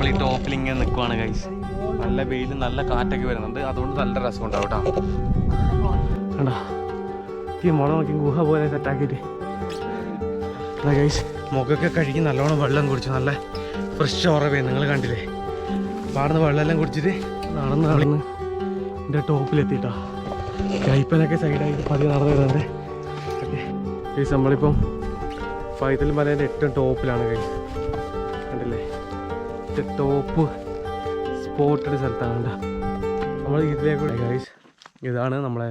നമ്മൾ ഈ ടോപ്പിൽ ഇങ്ങനെ നിൽക്കുവാണ് ഗൈസ് നല്ല വെയിൽ നല്ല കാറ്റൊക്കെ വരുന്നുണ്ട്. അതുകൊണ്ട് നല്ല രസം ഉണ്ടാവും കേട്ടോ. കണ്ടാ? ഈ മുള നോക്കി ഗുഹ പോലെ സെറ്റാക്കിയിട്ട് അതാ ഗൈസ് മുഖമൊക്കെ കഴുകി നല്ലോണം വെള്ളം കുടിച്ചു. നല്ല ഫ്രഷ് ഓറവേ നിങ്ങൾ കണ്ടില്ലേ? പാടുന്ന വെള്ളമെല്ലാം കുടിച്ചിട്ട് നടന്ന് നടന്ന് എന്റെ ടോപ്പിലെത്തിയിട്ടോ കൈപ്പനൊക്കെ സൈഡായി പതിയെ നടന്നു വരുന്നുണ്ട്. ഗൈസ് നമ്മളിപ്പം പൈതൽ മലേന്റെ ഏറ്റവും ടോപ്പിലാണ് ഗൈസ് കണ്ടില്ലേ? ഏറ്റവും ടോപ്പ് സ്പോട്ടഡ് സ്ഥലത്താണ് നമ്മൾ ഇതിലേക്ക് ഗൈസ് ഇതാണ് നമ്മളെ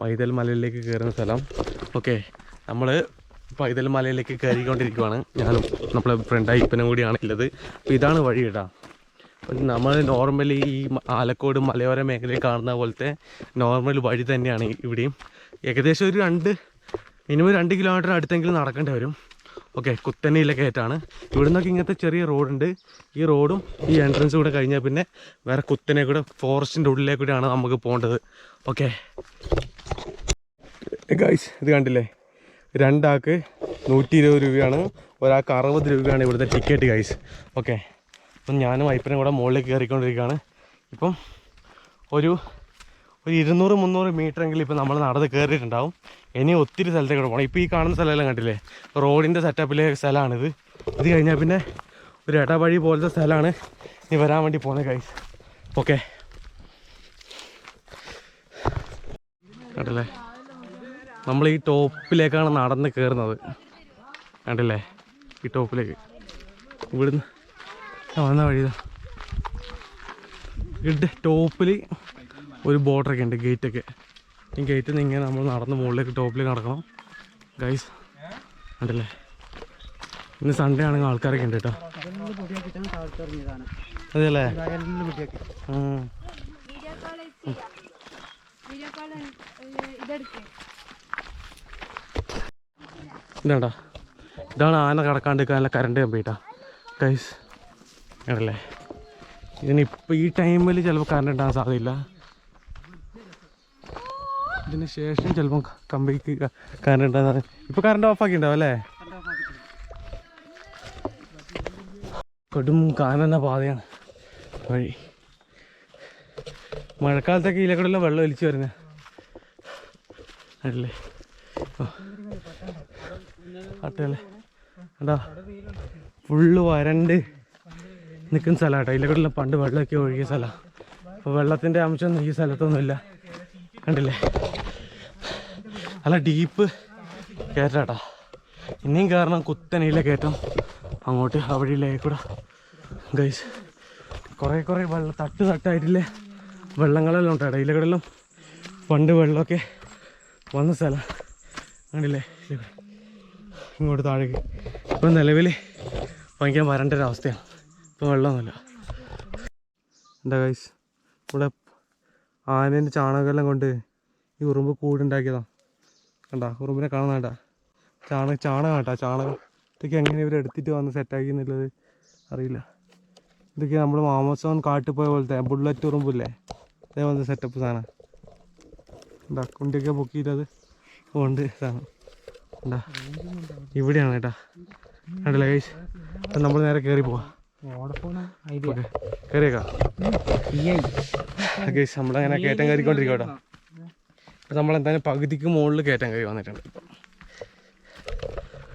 പൈതൽ മലയിലേക്ക് കയറുന്ന സ്ഥലം. ഓക്കെ നമ്മൾ പൈതൽ മലയിലേക്ക് കയറിക്കൊണ്ടിരിക്കുവാണ്. ഞാനും നമ്മളെ ഫ്രണ്ട് അയ്യപ്പനും കൂടിയാണ് ഉള്ളത്. അപ്പോൾ ഇതാണ് വഴി കേട്ടോ. നമ്മൾ നോർമലി ഈ ആലക്കോട് മലയോര മേഖലയിൽ കാണുന്ന പോലത്തെ നോർമൽ വഴി തന്നെയാണ് ഇവിടെയും. ഏകദേശം ഒരു രണ്ട് മിനിമം രണ്ട് കിലോമീറ്റർ അടുത്തെങ്കിലും നടക്കേണ്ടി വരും. ഓക്കെ കുത്തനെയിലെ കയറ്റാണ് ഇവിടെ നിന്നൊക്കെ ഇങ്ങനത്തെ ചെറിയ റോഡുണ്ട്. ഈ റോഡും ഈ എൻട്രൻസ് കൂടെ കഴിഞ്ഞാൽ പിന്നെ വേറെ കുത്തനെ കൂടെ ഫോറസ്റ്റിന്റെ ഉള്ളിലേക്കൂടെയാണ് നമുക്ക് പോകേണ്ടത്. ഓക്കെ. ഗൈസ് ഇത് കണ്ടില്ലേ? രണ്ടാൾക്ക് നൂറ്റി ഇരുപത് രൂപയാണ്. ഒരാൾക്ക് അറുപത് രൂപയാണ് ഇവിടുത്തെ ടിക്കറ്റ് ഗൈസ് ഓക്കെ അപ്പം ഞാനും വൈപ്പനും കൂടെ മുകളിലേക്ക് കയറിക്കൊണ്ടിരിക്കുകയാണ്. ഇപ്പം ഒരു ഒരു ഇരുന്നൂറ് മുന്നൂറ് മീറ്റർ എങ്കിലും ഇപ്പം നമ്മൾ നടന്ന് കയറിയിട്ടുണ്ടാവും ഇനി ഒത്തിരി സ്ഥലത്തേക്ക് പോകണം ഇപ്പോൾ ഈ കാണുന്ന സ്ഥലമെല്ലാം കണ്ടില്ലേ? റോഡിന്റെ സെറ്റപ്പിലെ സ്ഥലമാണിത് ഇത് കഴിഞ്ഞാൽ പിന്നെ ഒരു ഇടവഴി പോലത്തെ സ്ഥലമാണ് ഇനി വരാൻ വേണ്ടി പോകുന്നത് ഗൈസ് ഓക്കെ കണ്ടില്ലേ? നമ്മൾ ഈ ടോപ്പിലേക്കാണ് നടന്ന് കയറുന്നത് കണ്ടില്ലേ? ഈ ടോപ്പിലേക്ക്. ഇവിടുന്ന്. വന്ന വഴിതാണ് ഇവിടെ ടോപ്പിൽ ഒരു ബോർഡറൊക്കെ ഉണ്ട് ഗേറ്റൊക്കെ ഈ ഗേറ്റിൽ നിന്ന് ഇങ്ങനെ നമ്മൾ നടന്ന് മുകളിലേക്ക് ടോപ്പിലേക്ക് നടക്കണം. ഗൈസ് ഉണ്ടല്ലേ ഇന്ന് സൺഡേ ആണെങ്കിൽ ആൾക്കാരൊക്കെ ഉണ്ട് കേട്ടോ. അതെയല്ലേ. ഇതാണ്ടാ. ഇതാണ് ആന കടക്കാണ്ടിരിക്കാനുള്ള കറണ്ട് കമ്പിട്ടാ ഗൈസ് ഇതിനിപ്പോൾ ഈ ടൈമിൽ ചിലപ്പോൾ കറണ്ട് ഉണ്ടാകാൻ സാധ്യതയില്ല. ഇതിന് ശേഷം ചിലപ്പം കമ്പിക്ക് കറണ്ട് ഇപ്പോൾ കറണ്ട് ഓഫാക്കി ഉണ്ടാവും അല്ലേ? കൊടും കാനന പാതയാണ്. വഴി. മഴക്കാലത്തൊക്കെ ഇതിലേക്കൂടെല്ലാം വെള്ളം ഒലിച്ചു വരുന്നത് അല്ലേ? അട്ടല്ലേ എന്താ ഫുള്ള് വരണ്ട് നിൽക്കുന്ന സ്ഥലം കേട്ടോ ഇതിലേക്കൂടെല്ലാം പണ്ട് വെള്ളമൊക്കെ ഒഴുകിയ സ്ഥലമാണ് അപ്പോൾ വെള്ളത്തിന്റെ അംശമൊന്നും ഈ സ്ഥലത്തൊന്നുമില്ല. കണ്ടില്ലേ? നല്ല ഡീപ്പ് കയറ്റാട്ടാ ഇനിയും കാരണം കുത്തനയിലെ കയറ്റം അങ്ങോട്ട് ആ വഴിയിലേക്കൂടെ. ഗൈസ് കുറേ കുറേ വെള്ളം തട്ട് തട്ടായിട്ടില്ലേ? വെള്ളങ്ങളെല്ലാം ഉണ്ട് ഇടയിലെല്ലാം പണ്ട് വെള്ളമൊക്കെ വന്ന സ്ഥലം. കണ്ടില്ലേ? ഇങ്ങോട്ട് താഴേക്ക്. ഇപ്പം നിലവിൽ ഭയങ്കര വരേണ്ട ഒരു അവസ്ഥയാണ്. ഇപ്പം വെള്ളമൊന്നുമില്ല. എന്താ ഗൈസ് ഇവിടെ ആനേന്റെ ചാണകമെല്ലാം കൊണ്ട് ഈ ഉറുമ്പ് കൂടുണ്ടാക്കിയതാ കണ്ടാ ഉറുമ്പിനെ കാണുന്നേട്ടാ ചാണക ചാണകം കേട്ടാ ചാണകം. ഇതൊക്കെ എങ്ങനെ ഇവർ എടുത്തിട്ട് വന്ന് സെറ്റാക്കി എന്നുള്ളത് അറിയില്ല. ഇതൊക്കെ നമ്മൾ ആമസോൺ കാട്ടിൽ പോയ പോലത്തെ ബുള്ളറ്റ് ഉറുമ്പില്ലേ അതേപോലത്തെ സെറ്റപ്പ് സാധനം. എന്താ കുണ്ടിയൊക്കെ പൊക്കിയിട്ടത് ഉണ്ട് സാധനം എന്താ ഇവിടെയാണ് കേട്ടാ. കണ്ടില്ല അപ്പം നമ്മൾ നേരെ കയറി പോവാം. കയറിയേക്കാം നമ്മളങ്ങനെ കയറ്റം കയറിക്കൊണ്ടിരിക്കാം കേട്ടോ. അപ്പം നമ്മളെന്തായാലും പകുതിക്ക് മുകളിൽ കയറ്റാൻ കഴിയും വന്നിട്ടുണ്ട് ഇപ്പം.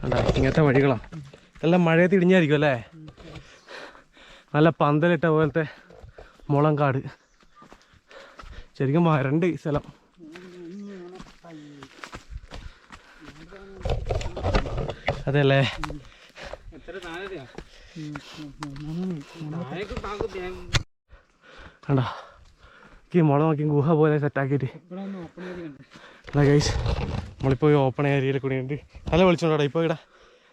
അതാ ഇങ്ങനത്തെ വഴികളാണ് എല്ലാം മഴയത്ത് ഇടിഞ്ഞായിരിക്കും അല്ലേ? നല്ല പന്തലിട്ട പോലത്തെ മുളം കാട് ശരിക്കും വരണ്ട് ഈ സ്ഥലം. അതെല്ലേ? കണ്ടാ? ഈ മുള നോക്കി ഗുഹ പോലെ സെറ്റാക്കിയിട്ട് അല്ല ഗൈസ് നമ്മളിപ്പോൾ ഓപ്പൺ ഏരിയയിൽ കൂടി ഉണ്ട് നല്ല വിളിച്ചുണ്ടോ ഇപ്പോൾ ഇവിടെ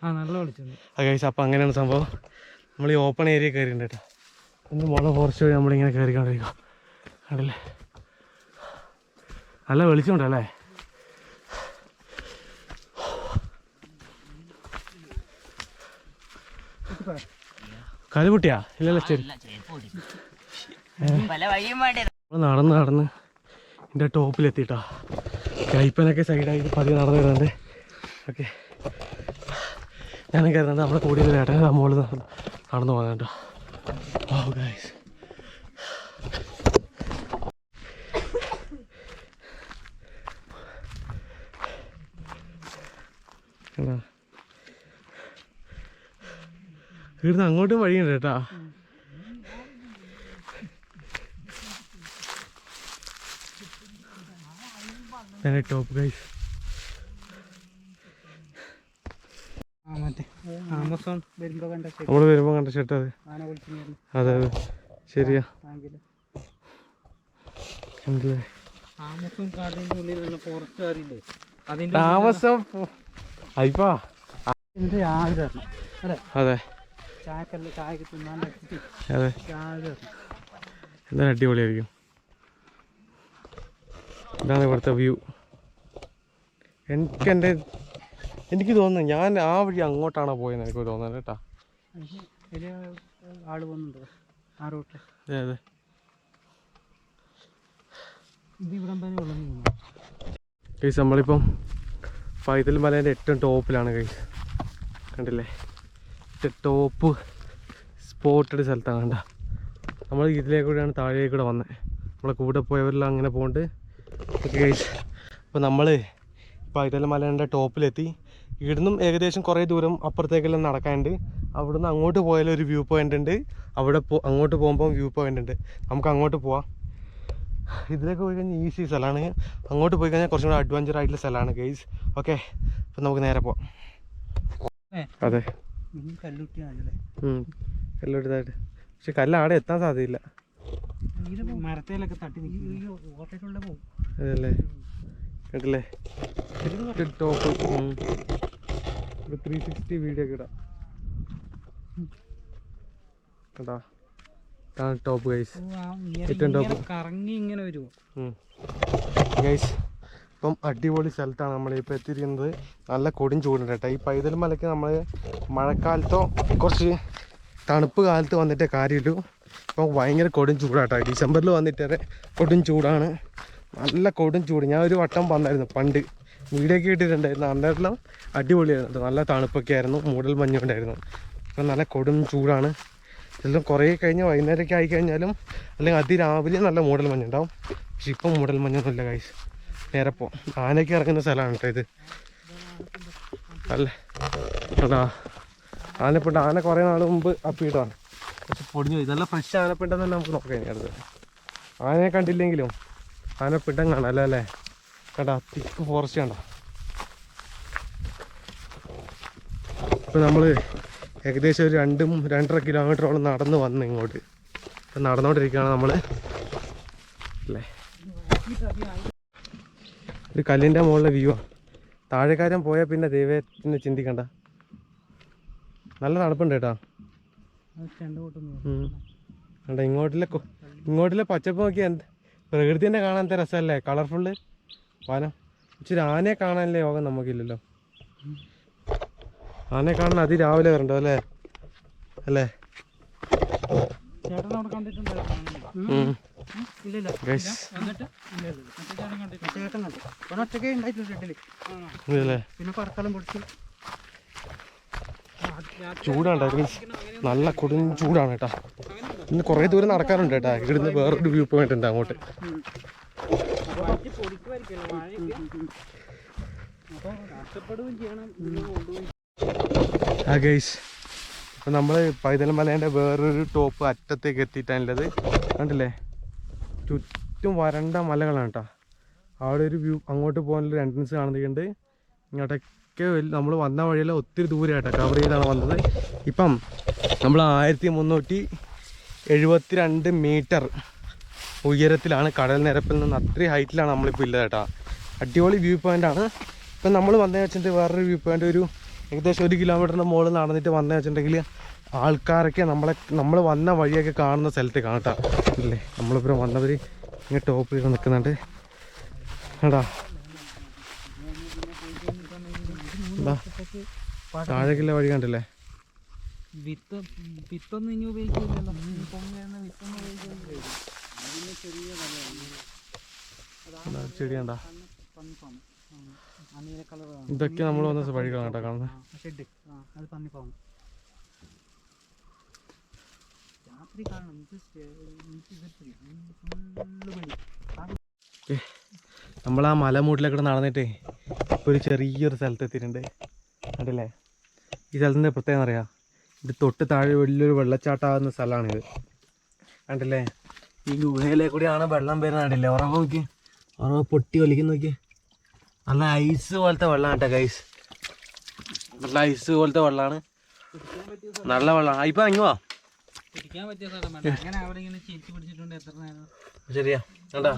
ആ നല്ല വിളിച്ചത് ആ ഗൈസ് അപ്പോൾ അങ്ങനെയാണ് സംഭവം. നമ്മൾ ഈ ഓപ്പൺ ഏരിയ കയറിയിട്ടുണ്ട് കേട്ടോ. ഒന്ന് മുള ഫോറസ്റ്റ് വഴി നമ്മളിങ്ങനെ കയറിക്കൊണ്ടിരിക്കുക കണ്ടില്ലേ? നല്ല വെളിച്ചമുണ്ടല്ലേ കലുപൊട്ടിയാ ഇല്ലല്ലോ ശരി. പല വഴിയും വേണ്ടേ നമ്മൾ നടന്ന് നടന്ന് എന്റെ ടോപ്പിലെത്തിയിട്ടാ കൈപ്പനൊക്കെ സൈഡായി പതിയെ നടന്ന് വരുന്നുണ്ട്. ഓക്കെ. ഞാനും കരുതുന്നത് നമ്മുടെ കൂടിയ ചേട്ടൻ നടന്ന് നടന്നു പോകുന്നുണ്ടോ ഓ ഗൈസ്? ഇവിടുന്ന് അങ്ങോട്ടും വഴിയുണ്ട് കേട്ടാ. ടോപ്പ് ഗൈസ് ആമസോൺ വരുമ്പോ കണ്ട ചേട്ടാ നമ്മൾ വരുമ്പോൾ കണ്ട ഷർട്ട് അത്. അതെ അതെ. ശരിയാ. ആമസോൺ കാടിന്റെ ഉള്ളിലുള്ള അതിന്റെ അതെ. ചായക്കല്ല അതെ. എന്തായാലും അടിപൊളിയായിരിക്കും. ഇതാണ് ഇവിടുത്തെ വ്യൂ. എനിക്ക് എന്റെ എനിക്ക് തോന്നുന്നു ഞാൻ ആ വഴി അങ്ങോട്ടാണോ പോയെന്ന് എനിക്ക് തോന്നുന്നത് കേട്ടാ. ആൾ പോകുന്നുണ്ടോ ആ റൂട്ടിൽ അതെ അതെ. ഇത് ഇവിടം വരെ ഉള്ളു ഗൈസ് നമ്മളിപ്പം പൈതൽ മലേന്റെ ഏറ്റവും ടോപ്പിലാണ് കേസ് കണ്ടില്ലേ? ഏറ്റവും ടോപ്പ് സ്പോട്ടഡ് സ്ഥലത്താണ് കണ്ട. നമ്മൾ ഇതിലേക്കൂടെയാണ് താഴേക്കൂടെ താഴേക്ക് കൂടെ വന്നത് നമ്മളെ കൂടെ പോയവരെല്ലാം അങ്ങനെ പോകുന്നുണ്ട് ഓക്കെ ഗൈസ് അപ്പോൾ നമ്മൾ പൈതല മലേന്റെ ടോപ്പിലെത്തി. ഇവിടുന്നും ഏകദേശം കുറേ ദൂരം അപ്പുറത്തേക്കെല്ലാം നടക്കാനുണ്ട്. അവിടുന്ന് അങ്ങോട്ട് പോയാലും ഒരു വ്യൂ പോയിന്റ് ഉണ്ട്. അവിടെ പോ അങ്ങോട്ട് പോകുമ്പോൾ വ്യൂ പോയിന്റ് ഉണ്ട്. നമുക്ക് അങ്ങോട്ട് പോവാം. ഇതിലേക്ക് പോയി കഴിഞ്ഞാൽ ഈസി സ്ഥലമാണ് അങ്ങോട്ട് പോയി കഴിഞ്ഞാൽ കുറച്ചും കൂടെ അഡ്വഞ്ചർ ആയിട്ടുള്ള സ്ഥലമാണ് ഗൈസ് ഓക്കെ അപ്പം നമുക്ക് നേരെ പോവാം. അതെ. കല്ലോട്ടതായിട്ട് പക്ഷെ കല്ല് അവിടെ എത്താൻ സാധ്യതയില്ല. മരത്തേലൊക്കെ തട്ടി നിൽക്കും പോകും അതല്ലേ? കേട്ടില്ലേ ടോപ്പ് ഒരു ത്രീ സിക്സ്റ്റി വീഡിയോ ഒക്കെ ഇടാം. കേട്ടാ ഇതാണ് ടോപ്പ് ഗൈസ് ഏറ്റവും ടോപ്പ് കറങ്ങി ഇങ്ങനെ വരുമോ ഗൈസ് ഇപ്പം അടിപൊളി സ്ഥലത്താണ് നമ്മളിപ്പോൾ എത്തിയിരിക്കുന്നത്. നല്ല കൊടും ചൂടുണ്ട് കേട്ടോ. ഈ പൈതൽ മലയ്ക്ക് നമ്മൾ മഴക്കാലത്തോ കുറച്ച് തണുപ്പ് കാലത്ത് വന്നിട്ടേ കാര്യമുള്ളൂ. ഇപ്പം ഭയങ്കര കൊടും ചൂടാട്ടോ. ഡിസംബറിൽ വന്നിട്ടേ കൊടും ചൂടാണ്. നല്ല കൊടും ചൂട്. ഞാൻ ഒരു വട്ടം വന്നായിരുന്നു പണ്ട്. വീഡിയോ ഒക്കെ ഇട്ടിട്ടുണ്ടായിരുന്നു. അടിപൊളിയായിരുന്നു. നല്ല തണുപ്പൊക്കെ ആയിരുന്നു. മൂടൽ മഞ്ഞുണ്ടായിരുന്നു അപ്പം നല്ല കൊടും ചൂടാണ്. ചിലപ്പം കുറേ കഴിഞ്ഞ് വൈകുന്നേരമൊക്കെ ആയി കഴിഞ്ഞാലും അല്ലെങ്കിൽ അതിരാവിലെ നല്ല മൂടൽ മഞ്ഞുണ്ടാവും പക്ഷെ ഇപ്പം മൂടൽ മഞ്ഞൊന്നുമില്ല കൈസ് നേരെ പോ. ആനയ്ക്ക് ഇറങ്ങുന്ന സ്ഥലമാണ് കേട്ടോ ഇത്. അല്ല? അതാ. ആനപ്പിണ്ട. ആന കുറേ നാൾ മുമ്പ് അപ്പിയിട്ടാണ് പക്ഷെ പൊടിഞ്ഞു പോയി. നല്ല ഫ്രഷ് ആനപ്പിണ്ടെന്ന് തന്നെ നമുക്ക് നോക്കാം ഇനി അടുത്ത്. ആനയെ കണ്ടില്ലെങ്കിലും. ആനപ്പിണ്ടം കാണാം അല്ലേ കണ്ടാ തിക്ക് ഫോറസ്റ്റ് കണ്ട. ഇപ്പം നമ്മൾ ഏകദേശം ഒരു രണ്ടും രണ്ടര കിലോമീറ്ററോളം നടന്ന് വന്ന് ഇങ്ങോട്ട്. ഇപ്പം നടന്നുകൊണ്ടിരിക്കുകയാണ് നമ്മൾ അല്ലേ? ഒരു കല്ലിന്റെ മുകളിലെ വ്യൂ ആണ് താഴെക്കാരൻ പോയാൽ പിന്നെ ദൈവത്തിനെ ചിന്തിക്കണ്ട. നല്ല തണുപ്പുണ്ട് കേട്ടോ. കണ്ട ഇങ്ങോട്ടിലെ ഇങ്ങോട്ടിലെ പച്ചപ്പ് നോക്കിയാ എന്ത്? പ്രകൃതി തന്നെ കാണാൻ എന്ത് രസമല്ലേ? കളർഫുള്ള് വനം. ഇച്ചിരി ആനയെ കാണാനല്ലേ യോഗം നമുക്കില്ലല്ലോ. ആനയെ കാണാൻ അതിരാവിലെ വരണ്ടോ അല്ലേ? അല്ലേ? ചൂടാണ് നല്ല കൊടും ചൂടാണ് കേട്ടോ. ഇന്ന് കുറേ ദൂരം നടക്കാറുണ്ട് കേട്ടോ. ഇവിടുന്ന് വേറൊരു വ്യൂ പോയിന്റ് ഉണ്ട് അങ്ങോട്ട്. ആ ഗൈസ് ഇപ്പം നമ്മൾ പൈതൽ മലേന്റെ വേറൊരു ടോപ്പ് അറ്റത്തേക്ക് എത്തിയിട്ടാണുള്ളത്. കണ്ടില്ലേ? ചുറ്റും വരണ്ട മലകളാണ് കേട്ടോ. അവിടെ ഒരു വ്യൂ അങ്ങോട്ട് പോകാനുള്ള എൻട്രൻസ് കാണുന്നുണ്ട്. ഇങ്ങോട്ടൊക്കെ നമ്മൾ വന്ന വഴിയെല്ലാം ഒത്തിരി ദൂരമായിട്ടാണ് കവർ ചെയ്താണ് വന്നത്. ഇപ്പം നമ്മൾ ആയിരത്തി മുന്നൂറ്റി എഴുപത്തി രണ്ട് മീറ്റർ ഉയരത്തിലാണ് കടൽ നിരപ്പിൽ നിന്ന് അത്രയും ഹൈറ്റിലാണ് നമ്മളിപ്പോൾ ഇല്ലത് കേട്ടോ. അടിപൊളി വ്യൂ പോയിന്റ് ആണ്. ഇപ്പം നമ്മൾ വന്നു വെച്ചിട്ട് വേറൊരു വ്യൂ പോയിന്റ് ഒരു ഏകദേശം ഒരു കിലോമീറ്ററിന്റെ മുകളിൽ നടന്നിട്ട് വന്നു വെച്ചിട്ടുണ്ടെങ്കിൽ ആൾക്കാരൊക്കെ നമ്മളെ നമ്മൾ വന്ന വഴിയൊക്കെ കാണുന്ന സ്ഥലത്ത് കാണട്ടാ ഇല്ലേ? നമ്മളിപ്പോൾ വന്നവർ ഇങ്ങനെ ടോപ്പിൽ നിൽക്കുന്നുണ്ട്. കേട്ടാ താഴേക്കുള്ള വഴി കണ്ടില്ലേ? വിത്ത് വിത്തൊന്നും ഇനി ഉപയോഗിക്കില്ലല്ലോ. പൊങ്ങുന്ന വിത്തൊന്നും ഉപയോഗിക്കില്ല. കളറാണ് ഇതൊക്കെ നമ്മൾ വന്ന വഴികളാണ് കേട്ടോ കാണുന്നത് ഷെഡ്. അത് രാത്രി കാണണം. ഇത് നമ്മൾ ആ മലമൂട്ടിലൊക്കെ നടന്നിട്ടേ ഇപ്പോൾ ഒരു ചെറിയൊരു സ്ഥലത്ത് എത്തിയിട്ടുണ്ട്. കണ്ടില്ലേ? ഈ സ്ഥലത്തിന്റെ പ്രത്യേകത അറിയാം? ഇത് തൊട്ട് താഴെ വലിയൊരു വെള്ളച്ചാട്ടമാകുന്ന സ്ഥലമാണിത്. കണ്ടില്ലേ? ഈ ഗുഹയിലെ കൂടിയാണ് വെള്ളം വരുന്നത് കണ്ടില്ലേ? ഉറവ് നോക്കി. ഉറവ് പൊട്ടി ഒലിക്കുന്ന നോക്കി. നല്ല ഐസ് പോലത്തെ വെള്ളം കേട്ടോ ഗൈസ് നല്ല ഐസ് പോലത്തെ വെള്ളമാണ് നല്ല വെള്ളമാണ് ഇപ്പം നേരം. ശരിയാ. കണ്ടാ?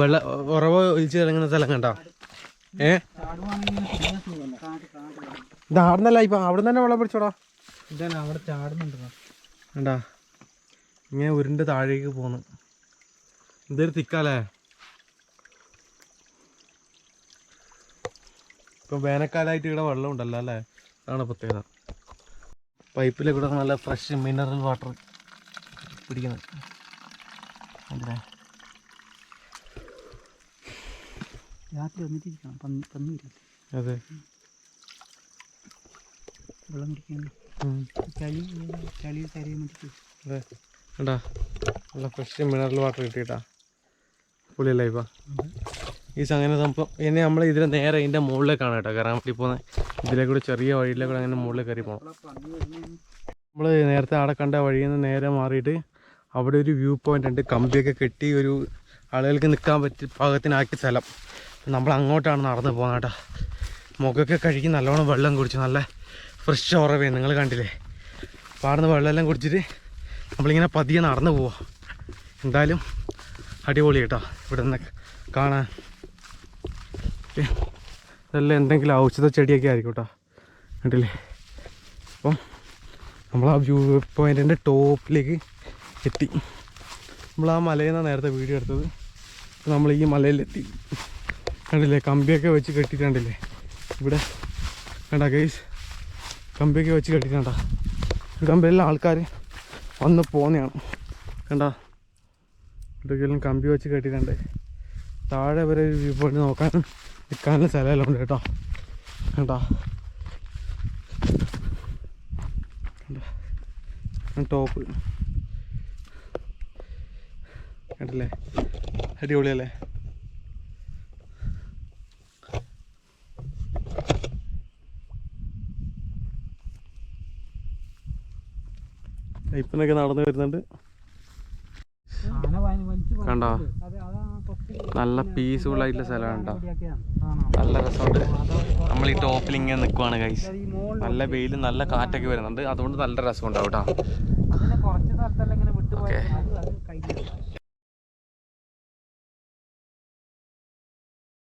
വെള്ള ഉറവ് ഒലിച്ച് ഇറങ്ങുന്ന സ്ഥലം കണ്ടോ? ഏ? ഇതാടുന്നല്ല ഇപ്പം അവിടെ തന്നെ വെള്ളം പിടിച്ചോടാ. ഇതാണ് അവിടെ ചാടുന്നുണ്ട് കണ്ടാ? ഇങ്ങനെ ഉരുണ്ട് താഴേക്ക് പോണു ഇതൊരു തിക്കാലേ ഇപ്പം വേനൽക്കാലമായിട്ട് ഇവിടെ വെള്ളം ഉണ്ടല്ലോ അല്ലേ? അതാണ് പ്രത്യേകത. പൈപ്പിലെ കൂടെ നല്ല ഫ്രഷ് മിനറൽ വാട്ടർ പിടിക്കുന്നത് കണ്ടില്ലേ? രാത്രി വന്നിട്ടിരിക്കണം. പന്നി പന്നിയില്ല. അതെ. വെള്ളം കുടിക്കാൻ അതെ. നല്ല ഫ്രഷ് മിനറൽ വാട്ടർ കിട്ടിയിട്ടാ. പുളിയല്ലേ ഇപ്പം? ഈ സംഗതി സംഭവം ഇനി നമ്മൾ ഇതിന് നേരെ ഇതിന്റെ മുകളിലേക്കാണ് കേട്ടോ. കയറാൻ വേണ്ടി പോകുന്നത് കൂടെ ചെറിയ വഴിയിലെ കൂടെ അങ്ങനെ മുകളിൽ കയറി പോകണം നമ്മൾ നേരത്തെ അവിടെ കണ്ട വഴിയിൽ നിന്ന് നേരെ മാറിയിട്ട് അവിടെ ഒരു വ്യൂ പോയിന്റ് ഉണ്ട്. കമ്പിയൊക്കെ കെട്ടി ഒരു ആളുകൾക്ക് നിൽക്കാൻ പറ്റി പാകത്തിനാക്കിയ സ്ഥലം. നമ്മൾ അങ്ങോട്ടാണ് നടന്ന് പോകുന്നത് കേട്ടോ. മുഖമൊക്കെ കഴുകി നല്ലോണം വെള്ളം കുടിച്ച് നല്ല ഫ്രഷ് ഉറവേ നിങ്ങൾ കണ്ടില്ലേ? പാടുന്ന വെള്ളമെല്ലാം കുടിച്ചിട്ട് നമ്മളിങ്ങനെ പതിയെ നടന്നു പോവാം. എന്തായാലും അടിപൊളി കേട്ടോ ഇവിടെ നിന്ന് കാണാൻ ഇതെല്ലാം എന്തെങ്കിലും ഔഷധ ചെടിയൊക്കെ ആയിരിക്കും കേട്ടോ കണ്ടില്ലേ? അപ്പം നമ്മൾ ആ വ്യൂ പോയിന്റിന്റെ ടോപ്പിലേക്ക് എത്തി. നമ്മൾ ആ മലയിൽ നിന്നാണ് നേരത്തെ വീഡിയോ എടുത്തത്. നമ്മൾ ഈ മലയിലെത്തി കണ്ടില്ലേ കമ്പിയൊക്കെ വെച്ച് കെട്ടിയിട്ടുണ്ടല്ലേ? ഇവിടെ കണ്ട ഗൈസ് കമ്പിയൊക്കെ വെച്ച് കെട്ടിക്കണ്ട ഈ കമ്പിയെല്ലാം ആൾക്കാർ വന്ന് പോകുന്നതാണ് കണ്ട? ഇവിടെയെല്ലാം കമ്പി വെച്ച് കെട്ടിയിട്ടുണ്ട്. താഴെ വരെ വ്യൂ പോയിന്റ് നോക്കാൻ നിൽക്കാനുള്ള സ്ഥലമെല്ലാം ഉണ്ട് കേട്ടോ. കണ്ടോ? ടോപ്പ്. കണ്ടില്ലേ? അടിപൊളിയല്ലേ? ഇപ്പനൊക്കെ നടന്നു വരുന്നുണ്ട്. കണ്ടോ? നല്ല പീസ്ഫുൾ ആയിട്ടുള്ള സ്ഥലമാണ് കേട്ടോ? നല്ല രസമുണ്ട്. നമ്മൾ ഈ ടോപ്പിൽ ഇങ്ങനെ നിൽക്കുവാണ് കൈസ് നല്ല വെയിലും നല്ല കാറ്റൊക്കെ വരുന്നുണ്ട്. അതുകൊണ്ട് നല്ല രസമുണ്ടാവും കേട്ടോ. അതിനെ